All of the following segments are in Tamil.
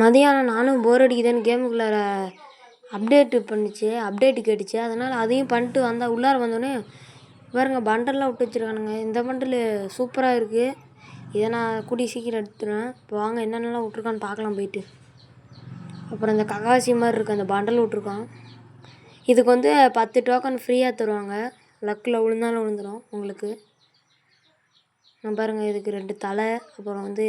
மதியானம் நானும் போர் அடிக்குதுன்னு கேமுக்குள்ளார அப்டேட்டு பண்ணுச்சு அப்டேட்டு கேட்டுச்சு. அதனால் அதையும் பண்ணிட்டு வந்தால் உள்ளார வந்தோடனே பாருங்க பண்டல்லாம் விட்டு வச்சுருக்கானுங்க. இந்த பண்டலு சூப்பராக இருக்குது இதை நான் கூடிய சீக்கிரம் எடுத்துடுவேன் இப்போ வாங்க என்னென்னலாம் விட்ருக்கான்னு பார்க்கலாம் போயிட்டு. அப்புறம் இந்த ககாசி மாதிரி இருக்குது அந்த பண்டல் விட்ருக்கான் இதுக்கு வந்து பத்து டோக்கன் ஃப்ரீயாக தருவாங்க. லக்கில் விழுந்தாலும் விழுந்துடும் உங்களுக்கு. நான் பாருங்கள் இதுக்கு ரெண்டு தலை அப்புறம் வந்து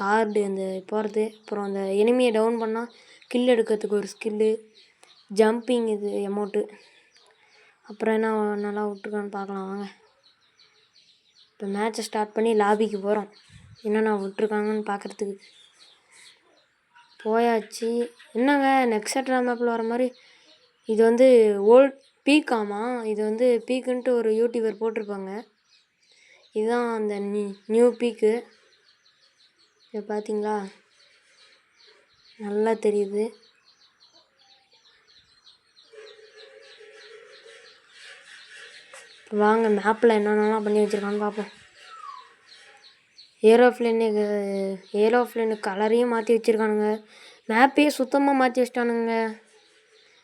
கார்டு அந்த போகிறது அப்புறம் அந்த எனிமியை டவுன் பண்ணால் கில் எடுக்கிறதுக்கு ஒரு ஸ்கில்லு ஜம்பிங் இது எமௌண்ட்டு அப்புறம் என்ன நல்லா விட்ருக்கான்னு பார்க்கலாம் வாங்க. இப்போ மேட்ச்சை ஸ்டார்ட் பண்ணி லாபிக்கு போகிறோம் என்னென்ன விட்ருக்காங்கன்னு பார்க்குறதுக்கு. போயாச்சு. என்னங்க நெக்ஸட்ரா மேப்பில் வர மாதிரி இது வந்து ஓல்ட் பீக்காமா இது வந்து பீக்குன்ட்டு ஒரு யூடியூபர் போட்டிருப்பாங்க. இதுதான் அந்த நியூ பீக்கு இதை பார்த்தீங்களா நல்லா தெரியுது. வாங்க மேப்பில் என்னென்னலாம் பண்ணி வச்சுருக்கான்னு பார்ப்போம் ஏரோப்ளேனுக்கு ஏரோப்ளேனு கலரையும் மாற்றி வச்சுருக்கானுங்க. மேப்பையே சுத்தமாக மாற்றி வச்சிட்டானுங்க.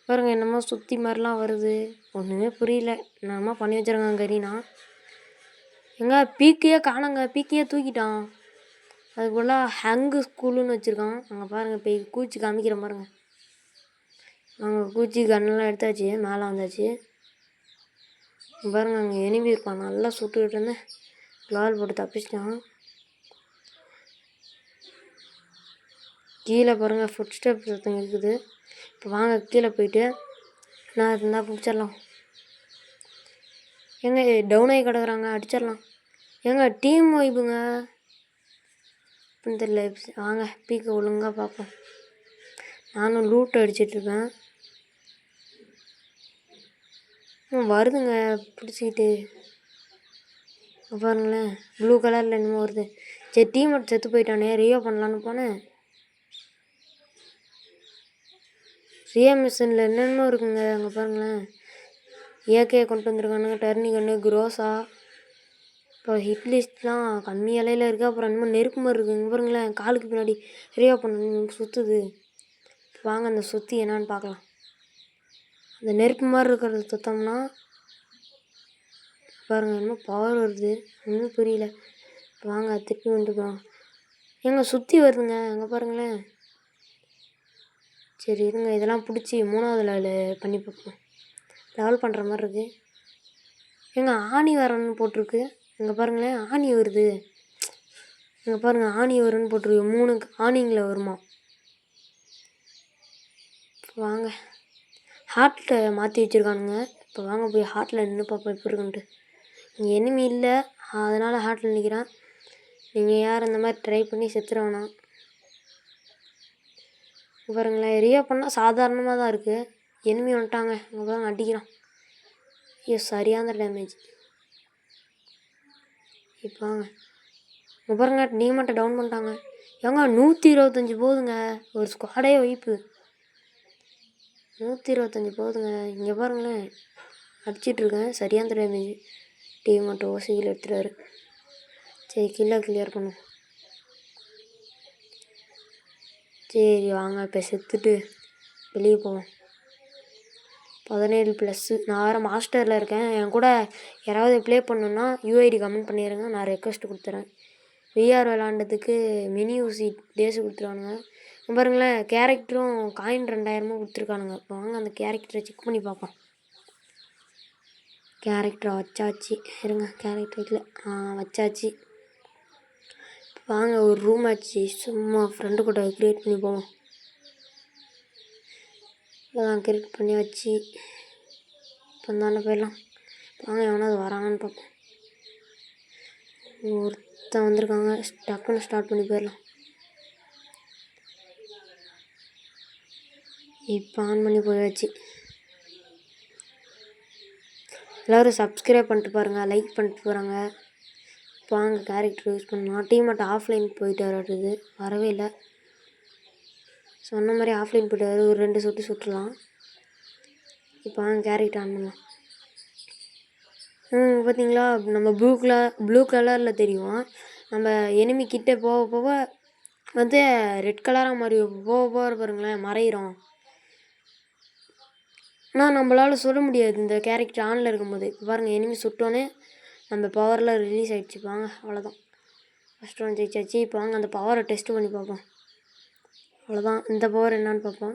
பாருங்க என்னமோ சுற்றி மாதிரிலாம் வருது. ஒன்றுமே புரியல. என்னமோ பண்ணி வச்சுருக்காங்க கரீனா. எங்க பீக்கையே காணோங்க. பீக்கையே தூக்கிட்டான். அதுக்கு பதிலாக ஹங்கு ஸ்கூலுன்னு வச்சுருக்கான். அங்கே பாருங்கள் போய் கூச்சி காமிக்கிற பாருங்க. அங்கே கூச்சி கண்ணெல்லாம் எடுத்தாச்சு மேலே வந்தாச்சு. பாருங்கள் பாருங்க அங்கே எனிமி இருப்பான் நல்லா சுட்டுக்கிட்டு இருந்தேன். லால் போட்டு தப்பிச்சிட்டான். கீழே பாருங்கள் ஃபுட் ஸ்டெப் சத்தம் இருக்குது. இப்போ வாங்க கீழே போயிட்டு நான் இருந்தால் பிடிச்சிடலாம். எங்கே டவுன் ஆகி கிடக்குறாங்க அடிச்சிடலாம். ஏங்க டீம் வைப்புங்க அப்படின்னு வாங்க பீக்க ஒழுங்காக பார்ப்போம். நானும் லூட் அடிச்சிட்ருக்கேன். வருதுங்க பிடிச்சிக்கிட்டு. பாருங்களேன் ப்ளூ கலரில் என்னமோ வருது. சரி டீம் செத்து போயிட்டானே ரியோ பண்ணலான்னு போனேன். ரியோ மிஷினில் என்னென்னமோ இருக்குங்க அங்கே பாருங்களேன். ஏகே கொண்டு வந்திருக்கானுங்க டர்னி கன்று குரோஸா இப்போ ஹிட் லிஸ்ட்லாம் கம்மி இலையில் இருக்குது அப்புறம் என்னமோ நெருப்பு மாதிரி இருக்குது இங்கே பாருங்களேன் காலுக்கு பின்னாடி ரியோ பண்ண சுற்றுது வாங்க அந்த சுற்றி என்னான்னு பார்க்கலாம். அந்த நெருப்பு மாதிரி இருக்கிறது சுத்தம்னா பாருங்கள் என்னமோ பவர் வருது. ஒன்றும் புரியல. வாங்க திருப்பி வந்துக்கலாம் ஏங்க சுற்றி வருதுங்க அங்கே பாருங்களேன். சரி இருங்க இதெல்லாம் பிடிச்சி மூணாவது லெவல் பண்ணி பார்ப்போம். லெவல் பண்ணுற மாதிரி இருக்குது ஏங்க ஆணி வரன்னு போட்டிருக்கு. இங்கே பாருங்களேன் ஆணி வருது. இங்கே பாருங்கள் ஆணி வரும்னு போட்டிருக்கு மூணு ஆணிங்கில் வருமா? வாங்க. ஹார்ட்டில் மாற்றி வச்சுருக்கானுங்க. இப்போ வாங்க போய் ஹார்ட்டில் நின்று பார்ப்போம் எப்படி இருக்குன்ட்டு. இங்கே எனிமி இல்லை. அதனால் ஹார்ட்டில் நிற்கிறேன் நீங்கள் யார் இந்த மாதிரி ட்ரை பண்ணி செத்துற பாருங்களேன் ரியா பண்ணால் சாதாரணமாக தான் இருக்குது எனிமி வந்துட்டாங்க. இங்கே பாருங்க அடிக்கிறான். ஐயோ சரியான டேமேஜ் இப்போ வாங்க இங்கே பாருங்க டீமெண்ட்டை டவுன் பண்ணிட்டாங்க. ஏங்க நூற்றி இருபத்தஞ்சி போகுதுங்க ஒரு ஸ்குவாடே வைப்பு. நூற்றி இருபத்தஞ்சி போகுதுங்க இங்கே பாருங்களேன். அடிச்சிட்ருக்கேன். சரியான டேமேஜ் டீம் மட்டும் ஓசியில் எடுத்துட்டாரு. சரி கில்லை கிளியர் பண்ணும் சரி வாங்க இப்போ செத்துட்டு வெளியே போவோம். பதினேழு ப்ளஸ்ஸு நான் வேறு மாஸ்டரில் இருக்கேன். என் கூட யாராவது ப்ளே பண்ணணுன்னா யூஐடி கமெண்ட் பண்ணிடுங்க நான் ரெக்வஸ்ட் கொடுத்துறேன். விஆர் விளாண்டதுக்கு மினி ஊசி டேஸ் கொடுத்துருவானுங்க. பாருங்களேன் கேரக்டரும் காயின் ரெண்டாயிரமும் கொடுத்துருக்கானுங்க. இப்போ வாங்க அந்த கேரக்டரை செக் பண்ணி பார்ப்போம். கேரக்டரை வச்சாச்சு. இருங்க கேரக்டர் வைக்கல. ஆ வச்சாச்சு. வாங்க ஒரு ரூம் ஆச்சு. சும்மா ஃப்ரெண்டு கூட க்ரியேட் பண்ணி போவோம். இதெல்லாம் கிரியேட் பண்ணி வச்சு இப்போ தானே போயிடலாம். வாங்க எவனாவது வராங்கன்னு பார்ப்போம். ஒருத்தன் வந்திருக்காங்க. டக்குன்னு ஸ்டார்ட் பண்ணி போயிடலாம். இப்போ ஆன் பண்ணி போயாச்சு. எல்லோரும் சப்ஸ்கிரைப் பண்ணிட்டு பாருங்கள் லைக் பண்ணிட்டு போகிறாங்க இப்போ வாங்க கேரக்டர் யூஸ் பண்ணலாம். டீம் மட்டும் ஆஃப்லைன் போயிட்டு வர்றது வரவே இல்லை. சொன்ன மாதிரி ஆஃப்லைன் போட்டு ஒரு ரெண்டு சுட்டு சுற்றலாம் இப்போ வாங்க கேரக்டர் ஆன் பண்ணலாம் ம் பார்த்தீங்களா நம்ம ப்ளூ கலர் ப்ளூ கலரில் தெரியும். நம்ம எனிமி கிட்டே போக போக வந்து ரெட் கலராக மாறி போக போகிற பாருங்களேன் மறையிறோம். ஆனால் நம்மளால் சொல்ல முடியாது. இந்த கேரக்டர் ஆனில் இருக்கும்போது. இப்போ பாருங்கள் எனிமி சுட்டோன்னே நம்ம பவரில் ரிலீஸ் ஆகிடுச்சுப்பாங்க வாங்க அவ்வளோதான் ஃபஸ்ட் ஒன் ஜெயிச்சாச்சு. இப்போ வாங்க அந்த பவரை டெஸ்ட் பண்ணி பார்ப்போம். அவ்வளோதான் இந்த பவர் என்னான்னு பார்ப்போம்.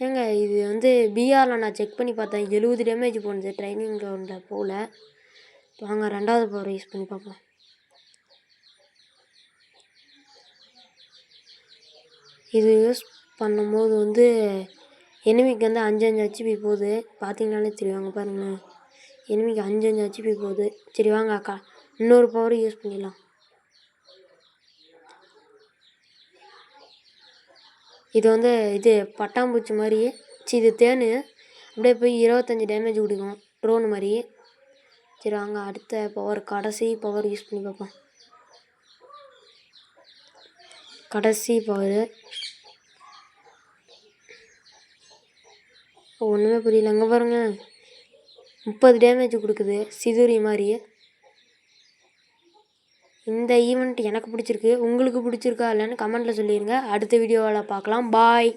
ஏங்க இது வந்து பிஆரில் நான் செக் பண்ணி பார்த்தேன். எழுபது டேமேஜ் போனது ட்ரைனிங் கிரவுண்டில் போகல வாங்க ரெண்டாவது பவர் யூஸ் பண்ணி பார்ப்போம். இது யூஸ் பண்ணும்போது வந்து எனிமிக்கு வந்து அஞ்சு அஞ்சு ஹெச்பி போகுது. பார்த்தீங்கனாலே தெரியும். அங்கே பாருங்களேன். எனிமிக்கு அஞ்சு அஞ்சு ஹெச்பி போகுது. சரி வாங்க அக்கா. இன்னொரு பவர் யூஸ் பண்ணிடலாம். இது வந்து இது பட்டாம்பூச்சி மாதிரி. சி இது தேன். அப்படியே போய் இருபத்தஞ்சி டேமேஜ் கொடுக்கும். ட்ரோன் மாதிரி. சரி வாங்க அடுத்த பவர் கடைசி பவர் யூஸ் பண்ணி பார்ப்போம். கடைசி பவர் ஒன்றுமே புரியல. அங்கே பாருங்க. முப்பது டேமேஜ் கொடுக்குது. சிதுரி மாதிரி. இந்த ஈவெண்ட் எனக்கு பிடிச்சிருக்கு உங்களுக்கு பிடிச்சிருக்கா இல்லைன்னு கமெண்ட்டில் சொல்லிடுங்க அடுத்த வீடியோவில் பார்க்கலாம். பாய்